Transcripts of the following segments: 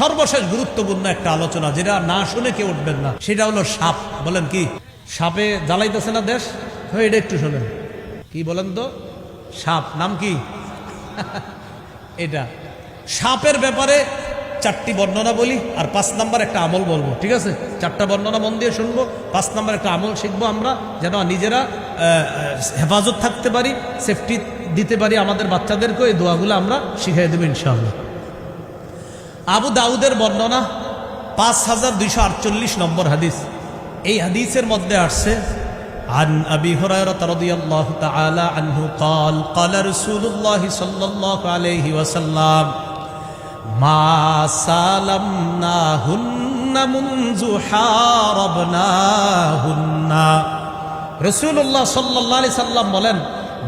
সর্বশেষ গুরুত্বপূর্ণ একটা আলোচনা, যেটা না শুনে কেউ উঠবেন না। সেটা হলো সাপ। বলেন কি? সাপে জ্বালাইতেছে না দেশ? হ্যাঁ এটা একটু শোনেন। কি বলেন তো? সাপ, নাম কি? এটা। সাপের ব্যাপারে চারটি বর্ণনা বলি, আর পাঁচ নাম্বার একটা আমল বলব, ঠিক আছে? চারটা বর্ণনা মন দিয়ে শুনব, পাঁচ নাম্বার একটা আমল শিখব আমরা, যেন নিজেরা হেফাজত থাকতে পারি, সেফটি দিতে পারি আমাদের বাচ্চাদেরকেও, এই দোয়াগুলো আমরা শিখিয়ে দেবো ইনশাআল্লাহ। আবু দাউদের বর্ণনা পাঁচ হাজার দুইশো আটচল্লিশ নম্বর হাদিস এই হাদিসের মধ্যে আসছে عن أبي هريرة رضي الله تعالى عنه قال قال رسول الله صلى الله عليه وسلم ما سالمناهن منذ حاربناهن রসুল্লাহ সাল্লাহ আলি সাল্লাম বলেন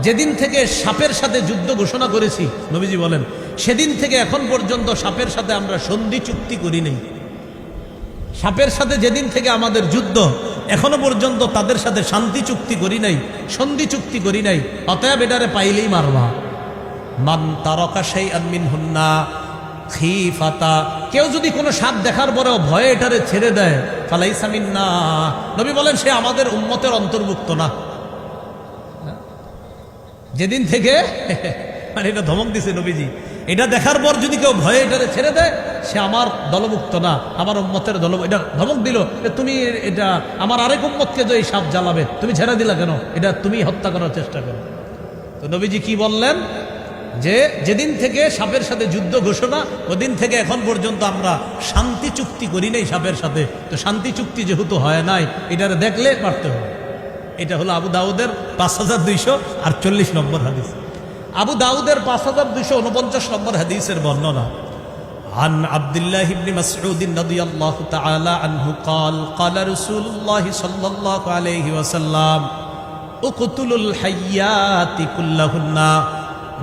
যেদিন থেকে সাপের সাথে যুদ্ধ ঘোষণা করেছি, নবীজি বলেন, সেদিন থেকে এখন পর্যন্ত সাপের সাথে আমরা সন্ধি চুক্তি করি নেই। সাপের সাথে যেদিন থেকে আমাদের যুদ্ধ, এখনও পর্যন্ত তাদের সাথে শান্তি চুক্তি করি নাই, সন্ধি চুক্তি করি নাই, অতএব এটারে পাইলেই মারবা। মান তারকা সেই আনমিন হুন্না খিফাতা। কেউ যদি কোনো সাপ দেখার পরেও ভয়ে এটারে ছেড়ে দেয় ফালাই সামিন না নবী বলেন, সে আমাদের উম্মতের অন্তর্ভুক্ত না। যেদিন থেকে মানে এটা ধমক দিছে নবীজি। এটা দেখার পর যদি কেউ ভয়ে এটারে ছেড়ে দেয়, সে আমার দলমুক্ত না, আমার উম্মতের দল এটা ধমক দিল তুমি এটা, আমার আরেক উম্মতকে যে এই সাপ জ্বালাবে, তুমি ছেড়ে দিলা কেন? এটা তুমি হত্যা করার চেষ্টা করো। তো নবীজি কি বললেন? যে যেদিন থেকে সাপের সাথে যুদ্ধ ঘোষণা, ওদিন থেকে এখন পর্যন্ত আমরা শান্তি চুক্তি করি নাই সাপের সাথে। তো শান্তি চুক্তি যেহেতু হয় নাই, এটারে দেখলে পারতে হবে। এটা হলো আবু দাউদের পাঁচ হাজার দুইশো আটচল্লিশ নম্বর হাদিস আবু দাউদের পাঁচ হাজার দুইশো উনপঞ্চাশ নম্বর হাদিসের বর্ণনা عن عبد الله بن مسعود رضي الله تعالى عنه قال قال رسول الله صلى الله عليه وسلم اقتلوا الحيات كلهن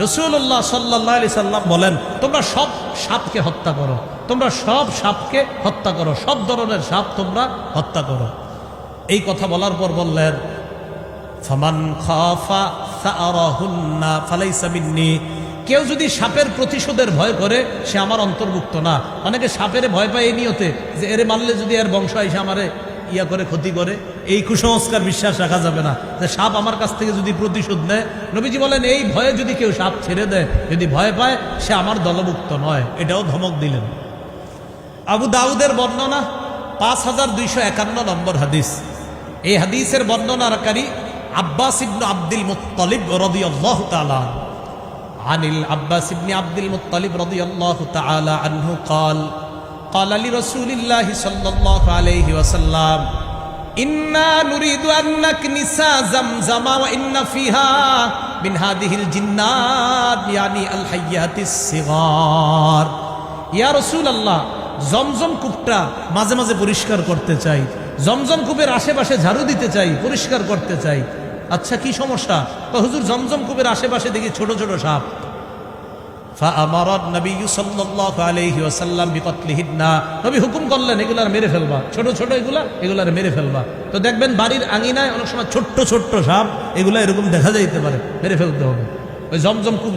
রসুল্লাহ সাল্লাহ আলি সাল্লাম বলেন তোমরা সব সাপকে হত্যা করো তোমরা সব সাপকে হত্যা করো সব ধরনের সাপ তোমরা হত্যা করো এই কথা বলার পর বললেন ফমান খাফা সাআরাহুন্না ফালাইসা মিন্নি। কেউ যদি সাপের প্রতিশোধের ভয় করে, সে আমার অন্তর্ভুক্ত না। অনেকে সাপের ভয় পায় এই নিয়তে যে এরে মারলে যদি এর বংশ এসে আমারে ইয়া করে, ক্ষতি করে, এই কুসংস্কার বিশ্বাস রাখা যাবে না। যে সাপ আমার কাছ থেকে যদি প্রতিশোধ নেয়, নবীজি বলেন, এই ভয়ে যদি কেউ সাপ ছেড়ে দেয়, যদি ভয় পায়, সে আমার দলভুক্ত নয়। এটাও ধমক দিলেন। আবু দাউদের বর্ণনা পাঁচ হাজার দুইশো একান্ন নম্বর হাদিস। এই হাদিসের বর্ণনাকারী আব্বাস ইবনু আব্দুল মুত্তালিব রাদিয়াল্লাহু তাআলা عن العباس بن عبد المطلب رضي الله تعالى عنه قال قال لرسول الله صلى الله عليه وسلم إنا نريد أن نكنس زمزم وإن فيها من هذه الجنات يعني الحيات الصغار ইয়া রসুল আল্লাহ জমজম কূপটা মাঝে মাঝে পরিষ্কার করতে চাই জমজম কূপের আশেপাশে ঝাড়ু দিতে চাই, পরিষ্কার করতে চাই। আচ্ছা কি সমস্যা? হুজুর, জমজম কূপের আশেপাশে দেখি ছোট ছোট সাপ। এগুলার মেরে ফেলবা। ছোট ছোট এগুলা, এগুলার মেরে ফেলবা। তো দেখবেন বাড়ির আঙিনায় অনেক সময় ছোট্ট ছোট্ট সাপ, এগুলা এরকম দেখা যাইতে পারে, মেরে ফেলতে হবে। ওই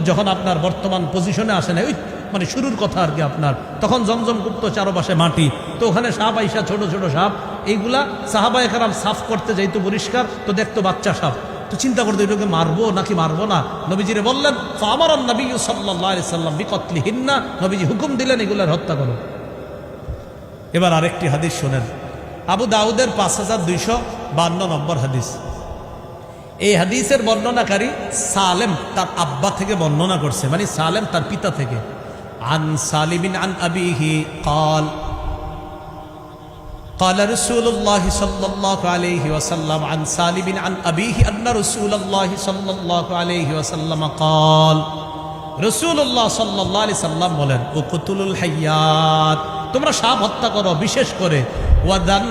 যখন আপনার বর্তমান পজিশনে আসে না ওই মানে শুরুর কথা আর কি আপনার, তখন জমজম কূপ তো চারোপাশে মাটি। তো ওখানে সাপ আইসা ছোট ছোট সাপ এইগুলা সাহাবা এখারাম সাফ করতে যাইতো পরিষ্কার, তো দেখতো বাচ্চা সাপ তো চিন্তা করতো, এটাকে মারবো নাকি মারবো না? নবীজিরে বললেন আমার নবী সাল্লাহ বিকতলি হিন্না নবীজি হুকুম দিলেন, এগুলার হত্যা করো। এবার আরেকটি হাদিস শোনেন। আবু দাউদের পাঁচ হাজার দুইশো বান্ন নম্বর হাদিস। এই হাদিসের বর্ণনাকারী সালেম তার আব্বা থেকে বর্ণনা করছে মানে সালেম তার পিতা থেকে। আন সালিমিন আন আবিহি কল قال رسول الله صلى الله عليه وسلم عن سالم عن أبيه أن رسول الله صلى الله عليه وسلم قال رسول الله صلى الله عليه وسلم বলেন উকতুলুল হাইয়াত তোমরা সাপ হত্যা করো বিশেষ করে ওয়াদান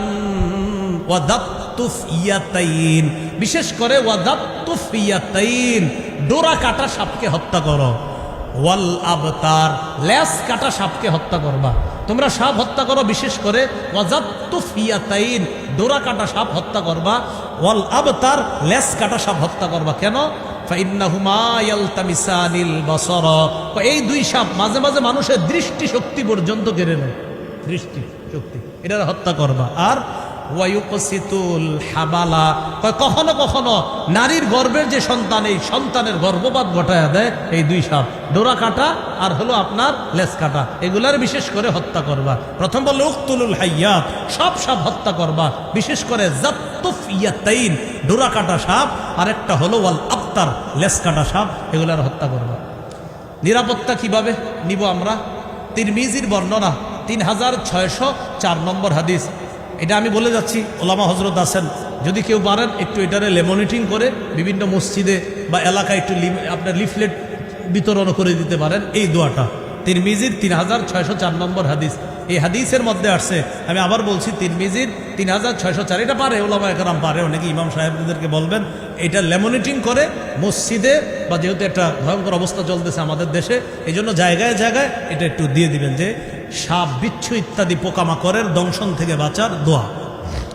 ওয়াদাতুফ ইয়াতাইন বিশেষ করে ওয়াদাতুফ ইয়াতাইন ডোরা কাটা সাপকে হত্যা করো ওয়াল আবতার লেস কাটা সাপকে হত্যা করবা তোমরা সাপ হত্যা করো, বিশেষ করে ওয়াজাত্তু ফিয়াতাইন, ডোরা কাটা সাপ হত্যা করবা, ওয়াল আবতার, লেস কাটা সাপ হত্যা করবা। কেন? এই দুই সাপ মাঝে মাঝে মানুষের দৃষ্টি শক্তি পর্যন্ত কেড়ে নেয়। দৃষ্টি শক্তি এটা হত্যা করবা। আর ওয়ায়ুকসিতুল হাবালা কখনো কখনো নারীর গর্ভের যে সন্তান, এই সন্তানের গর্ভপাত ঘটায় দেয় এই দুই সাপ। ডোরা কাটা আর হলো আপনার লেস কাটা। এগুলার বিশেষ করে হত্যা করবা। প্রথম বলল, উক্তুলুল হাইয়াত। সব সাপ হত্যা করবা। বিশেষ করে জাত্তুফ ইয়াতাইন, ডোরা কাটা সাপ। আরেকটা হলো, ওয়াল আফতার লেস কাটা সাপ। এগুলার হত্যা করবা। নিরাপত্তা কীভাবে নিব আমরা? তিরমিজির বর্ণনা, তিন হাজার ছয়শো চার নম্বর হাদিস। এটা আমি বলে যাচ্ছি, ওলামা হজরত আছেন। যদি কেউ পারেন, একটু এটারে লেমনিটিং করে বিভিন্ন মসজিদে বা এলাকায় একটু আপনার লিফলেট বিতরণ করে দিতে পারেন। এই দোয়াটা। তিরমিজির তিন হাজার ছয়শো চার নম্বর হাদিস। এই হাদিসের মধ্যে আসছে, আমি আবার বলছি, তিরমিজির তিন হাজার ছয়শো চার। এটা পারে, ওলামা একরাম পারে, অনেকে ইমাম সাহেবদেরকে বলবেন। এটা লেমনিটিং করে মসজিদে বা যেহেতু একটা ভয়ঙ্কর অবস্থা চলতেছে আমাদের দেশে এই জন্য জায়গায় জায়গায় এটা একটু দিয়ে দিবেন যে সাপ, বিচ্ছু ইত্যাদি পোকামাকড়ের দংশন থেকে বাঁচার দোয়া।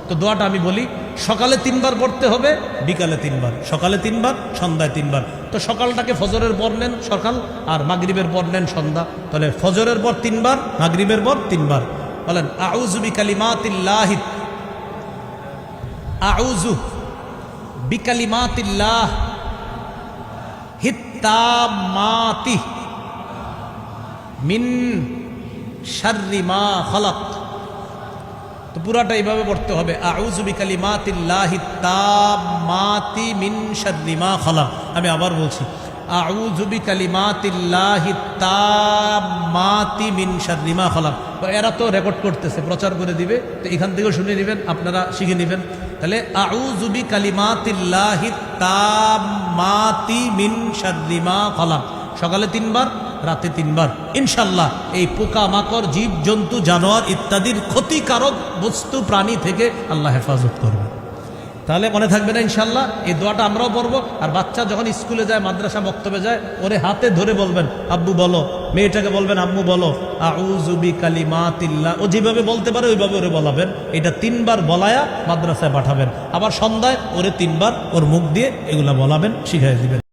তো দোয়াটা আমি বলি, সকালে তিনবার পড়তে হবে, বিকালে তিনবার। সকালে তিনবার, সন্ধ্যায় তিনবার। তো সকালটাকে ফজরের পর নেন সকাল, আর মাগরিবের পর নেন সন্ধ্যা। তাহলে ফজরের পর তিনবার, মাগরিবের পর তিনবার। বলেন আউজুবি কালিমাতিল্লাহি আউজু বিকালিমাতিল্লাহ হিত্তামাতি মিন শাররি মা খলাক। তো পুরাটা এইভাবে পড়তে হবে। আউযু বিকালিমাতিল্লাহি তাম্মাতি মিন শাররি মা খলাক। আমি আবার বলছি, আউযু বিকালিমাতিল্লাহি তাম্মাতি মিন শাররি মা খলাক। তো এরা তো রেকর্ড করতেছে, প্রচার করে দিবে। তো এখান থেকেও শুনে নেবেন, আপনারা শিখে নেবেন। তাহলে আউযু বিকালিমাতিল্লাহি তাম্মাতি মিন শাররি মা খলাক। সকালে তিনবার রাতে তিনবার। ইনশাল্লাহ এই পোকা মাকড় জীব জন্তু জানোয়ার ইত্যাদির ক্ষতিকারক বস্তু, প্রাণী থেকে আল্লাহ হেফাজত করবে। তাহলে মনে থাকবে না ইনশাল্লাহ এই দোয়াটা আমরাও পড়ব, আর বাচ্চা যখন স্কুলে যায়, মাদ্রাসা বক্তব্যে যায়, ওরে হাতে ধরে বলবেন, আব্বু বলো, মেয়েটাকে বলবেন, আম্মু বলো আউজুবি কালিমাতিল্লাহ ও যেভাবে বলতে পারে, ওইভাবে ওরে বলাবেন। এটা তিনবার বলায়া মাদ্রাসায় পাঠাবেন। আবার সন্ধ্যায় ওরে তিনবার ওর মুখ দিয়ে এগুলা বলাবেন শিখাই দিবেন।